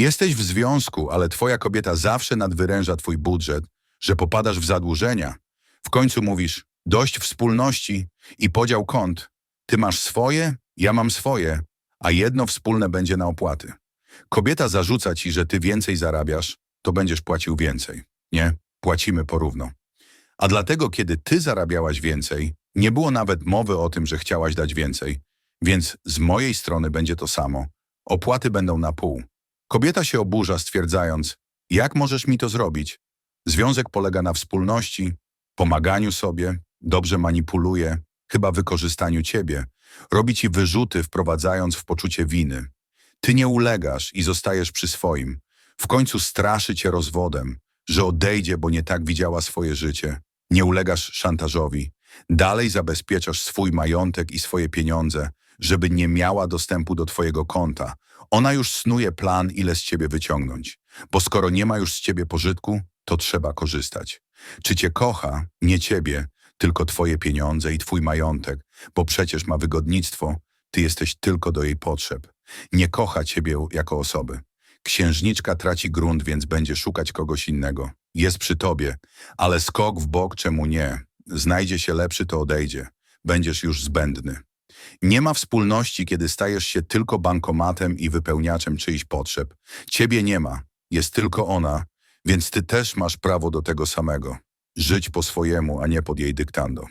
Jesteś w związku, ale twoja kobieta zawsze nadwyręża twój budżet, że popadasz w zadłużenia. W końcu mówisz, dość wspólności i podział kont. Ty masz swoje, ja mam swoje, a jedno wspólne będzie na opłaty. Kobieta zarzuca ci, że ty więcej zarabiasz, to będziesz płacił więcej. Nie, płacimy porówno. A dlatego, kiedy ty zarabiałaś więcej, nie było nawet mowy o tym, że chciałaś dać więcej. Więc z mojej strony będzie to samo. Opłaty będą na pół. Kobieta się oburza, stwierdzając, jak możesz mi to zrobić? Związek polega na wspólności, pomaganiu sobie, dobrze manipuluje, chyba wykorzystaniu ciebie. Robi ci wyrzuty, wprowadzając w poczucie winy. Ty nie ulegasz i zostajesz przy swoim. W końcu straszy cię rozwodem, że odejdzie, bo nie tak widziała swoje życie. Nie ulegasz szantażowi. Dalej zabezpieczasz swój majątek i swoje pieniądze, żeby nie miała dostępu do twojego konta. Ona już snuje plan, ile z ciebie wyciągnąć. Bo skoro nie ma już z ciebie pożytku, to trzeba korzystać. Czy cię kocha? Nie ciebie, tylko twoje pieniądze i twój majątek, bo przecież ma wygodnictwo, ty jesteś tylko do jej potrzeb. Nie kocha ciebie jako osoby. Księżniczka traci grunt, więc będzie szukać kogoś innego. Jest przy tobie, ale skok w bok czemu nie? Znajdzie się lepszy, to odejdzie. Będziesz już zbędny. Nie ma wspólności, kiedy stajesz się tylko bankomatem i wypełniaczem czyichś potrzeb. Ciebie nie ma, jest tylko ona, więc ty też masz prawo do tego samego. Żyć po swojemu, a nie pod jej dyktando.